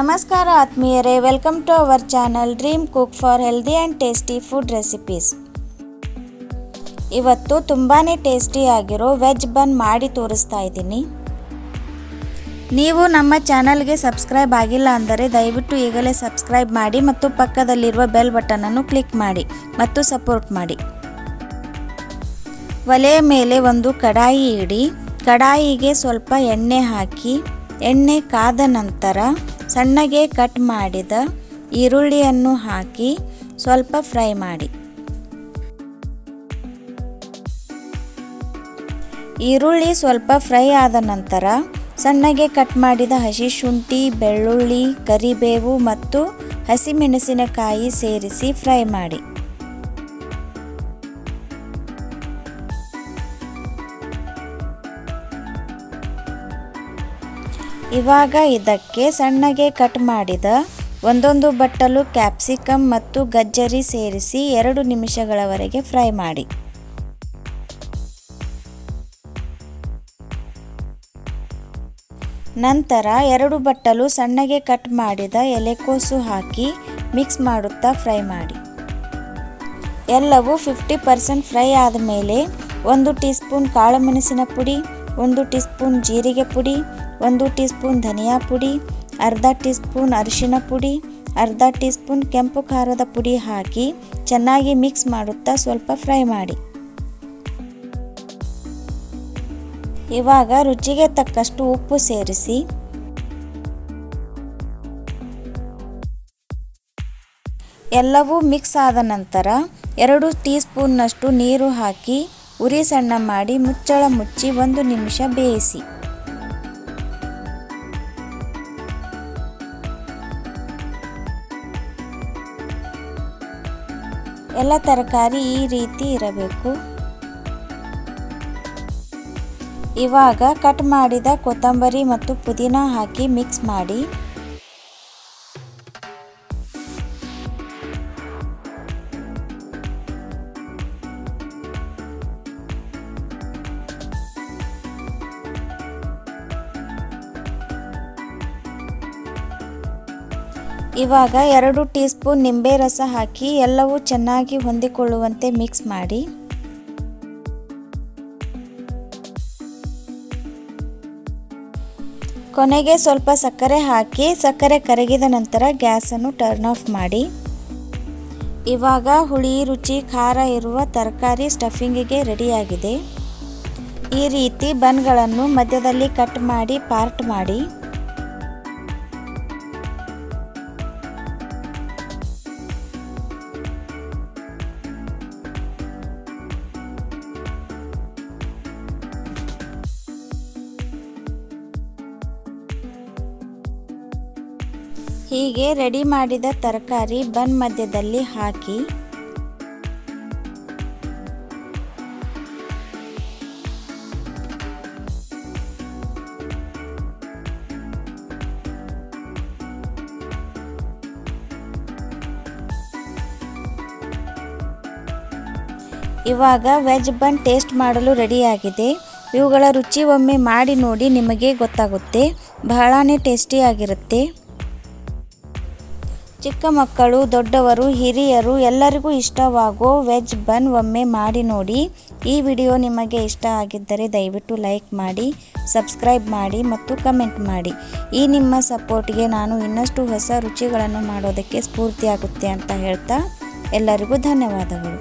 ನಮಸ್ಕಾರ ಆತ್ಮೀಯರೇ welcome to our channel dream cook for healthy and tasty food recipes ಇವತ್ತು ತುಂಬಾ ಟೇಸ್ಟಿಯಾಗಿರೋ ವೆಜ್ ಬನ್ ಮಾಡಿ ತೋರಿಸ್ತಾ ಇದ್ದೀನಿ. ನೀವು ನಮ್ಮ ಚಾನಲ್ಗೆ ಸಬ್ಸ್ಕ್ರೈಬ್ ಆಗಿಲ್ಲ ಅಂದರೆ ದಯವಿಟ್ಟು ಈಗಲೇ ಸಬ್ಸ್ಕ್ರೈಬ್ ಮಾಡಿ ಮತ್ತು ಪಕ್ಕದಲ್ಲಿರುವ ಬೆಲ್ ಬಟನನ್ನು ಕ್ಲಿಕ್ ಮಾಡಿ ಮತ್ತು ಸಪೋರ್ಟ್ ಮಾಡಿ. ಒಲೆಯ ಮೇಲೆ ಒಂದು ಕಡಾಯಿ ಇಡಿ. ಕಡಾಯಿಗೆ ಸ್ವಲ್ಪ ಎಣ್ಣೆ ಹಾಕಿ, ಎಣ್ಣೆ ಕಾದ ನಂತರ ಸಣ್ಣಗೆ ಕಟ್ ಮಾಡಿದ ಈರುಳ್ಳಿಯನ್ನು ಹಾಕಿ ಸ್ವಲ್ಪ ಫ್ರೈ ಮಾಡಿ. ಈರುಳ್ಳಿ ಸ್ವಲ್ಪ ಫ್ರೈ ಆದ ನಂತರ ಸಣ್ಣಗೆ ಕಟ್ ಮಾಡಿದ ಹಸಿ ಶುಂಠಿ, ಬೆಳ್ಳುಳ್ಳಿ, ಕರಿಬೇವು ಮತ್ತು ಹಸಿಮೆಣಸಿನಕಾಯಿ ಸೇರಿಸಿ ಫ್ರೈ ಮಾಡಿ. ಇವಾಗ ಇದಕ್ಕೆ ಸಣ್ಣಗೆ ಕಟ್ ಮಾಡಿದ ಒಂದೊಂದು ಬಟ್ಟಲು ಕ್ಯಾಪ್ಸಿಕಮ್ ಮತ್ತು ಗಜ್ಜರಿ ಸೇರಿಸಿ ಎರಡು ನಿಮಿಷಗಳವರೆಗೆ ಫ್ರೈ ಮಾಡಿ. ನಂತರ ಎರಡು ಬಟ್ಟಲು ಸಣ್ಣಗೆ ಕಟ್ ಮಾಡಿದ ಎಲೆಕೋಸು ಹಾಕಿ ಮಿಕ್ಸ್ ಮಾಡುತ್ತಾ ಫ್ರೈ ಮಾಡಿ. ಎಲ್ಲವೂ ಫಿಫ್ಟಿ ಪರ್ಸೆಂಟ್ ಫ್ರೈ ಆದಮೇಲೆ ಒಂದು ಟೀ ಸ್ಪೂನ್ ಕಾಳುಮೆಣಸಿನ ಪುಡಿ ಒಂದು ಟೀ ಸ್ಪೂನ್ ಜೀರಿಗೆ ಪುಡಿ, ಒಂದು ಟೀ ಸ್ಪೂನ್ ಧನಿಯಾ ಪುಡಿ, ಅರ್ಧ ಟೀ ಸ್ಪೂನ್ ಅರಿಶಿನ ಪುಡಿ, ಅರ್ಧ ಟೀ ಸ್ಪೂನ್ ಕೆಂಪು ಖಾರದ ಪುಡಿ ಹಾಕಿ ಚೆನ್ನಾಗಿ ಮಿಕ್ಸ್ ಮಾಡುತ್ತಾ ಸ್ವಲ್ಪ ಫ್ರೈ ಮಾಡಿ. ಇವಾಗ ರುಚಿಗೆ ತಕ್ಕಷ್ಟು ಉಪ್ಪು ಸೇರಿಸಿ ಎಲ್ಲವೂ ಮಿಕ್ಸ್ ಆದ ನಂತರ ಎರಡು ಟೀ ಸ್ಪೂನ್ನಷ್ಟು ನೀರು ಹಾಕಿ ಉರಿ ಸಣ್ಣ ಮಾಡಿ ಮುಚ್ಚಳ ಮುಚ್ಚಿ ಒಂದು ನಿಮಿಷ ಬೇಯಿಸಿ. ಎಲ್ಲ ತರಕಾರಿ ಈ ರೀತಿ ಇರಬೇಕು. ಇವಾಗ ಕಟ್ ಮಾಡಿದ ಕೊತ್ತಂಬರಿ ಮತ್ತು ಪುದೀನ ಹಾಕಿ ಮಿಕ್ಸ್ ಮಾಡಿ. ಇವಾಗ ಎರಡು ಟೀ ಸ್ಪೂನ್ ನಿಂಬೆ ರಸ ಹಾಕಿ ಎಲ್ಲವೂ ಚೆನ್ನಾಗಿ ಹೊಂದಿಕೊಳ್ಳುವಂತೆ ಮಿಕ್ಸ್ ಮಾಡಿ. ಕೊನೆಗೆ ಸ್ವಲ್ಪ ಸಕ್ಕರೆ ಹಾಕಿ ಸಕ್ಕರೆ ಕರಗಿದ ನಂತರ ಗ್ಯಾಸನ್ನು ಟರ್ನ್ ಆಫ್ ಮಾಡಿ. ಇವಾಗ ಹುಳಿ, ರುಚಿ, ಖಾರ ಇರುವ ತರಕಾರಿ ಸ್ಟಫಿಂಗಿಗೆ ರೆಡಿಯಾಗಿದೆ ಈ ರೀತಿ ಬನ್ಗಳನ್ನು ಮಧ್ಯದಲ್ಲಿ ಕಟ್ ಮಾಡಿ ಪಾರ್ಟ್ ಮಾಡಿ. ಹೀಗೆ ರೆಡಿ ಮಾಡಿದ ತರಕಾರಿ ಬನ್ ಮಧ್ಯದಲ್ಲಿ ಹಾಕಿ. ಇವಾಗ ವೆಜ್ ಬನ್ ಟೇಸ್ಟ್ ಮಾಡಲು ರೆಡಿಯಾಗಿದೆ. ಇವುಗಳ ರುಚಿ ಒಮ್ಮೆ ಮಾಡಿ ನೋಡಿ ನಿಮಗೆ ಗೊತ್ತಾಗುತ್ತೆ. ಬಹಳನೇ ಟೇಸ್ಟಿಯಾಗಿರುತ್ತೆ ಚಿಕ್ಕ ಮಕ್ಕಳು, ದೊಡ್ಡವರು, ಹಿರಿಯರು ಎಲ್ಲರಿಗೂ ಇಷ್ಟವಾಗೋ ವೆಜ್ ಬನ್ ಒಮ್ಮೆ ಮಾಡಿ ನೋಡಿ. ಈ ವಿಡಿಯೋ ನಿಮಗೆ ಇಷ್ಟ ಆಗಿದ್ದರೆ ದಯವಿಟ್ಟು ಲೈಕ್ ಮಾಡಿ, ಸಬ್ಸ್ಕ್ರೈಬ್ ಮಾಡಿ ಮತ್ತು ಕಮೆಂಟ್ ಮಾಡಿ. ಈ ನಿಮ್ಮ ಸಪೋರ್ಟ್ಗೆ ನಾನು ಇನ್ನಷ್ಟು ಹೊಸ ರುಚಿಗಳನ್ನು ಮಾಡೋದಕ್ಕೆ ಸ್ಫೂರ್ತಿಯಾಗುತ್ತೆ ಅಂತ ಹೇಳ್ತಾ ಎಲ್ಲರಿಗೂ ಧನ್ಯವಾದಗಳು.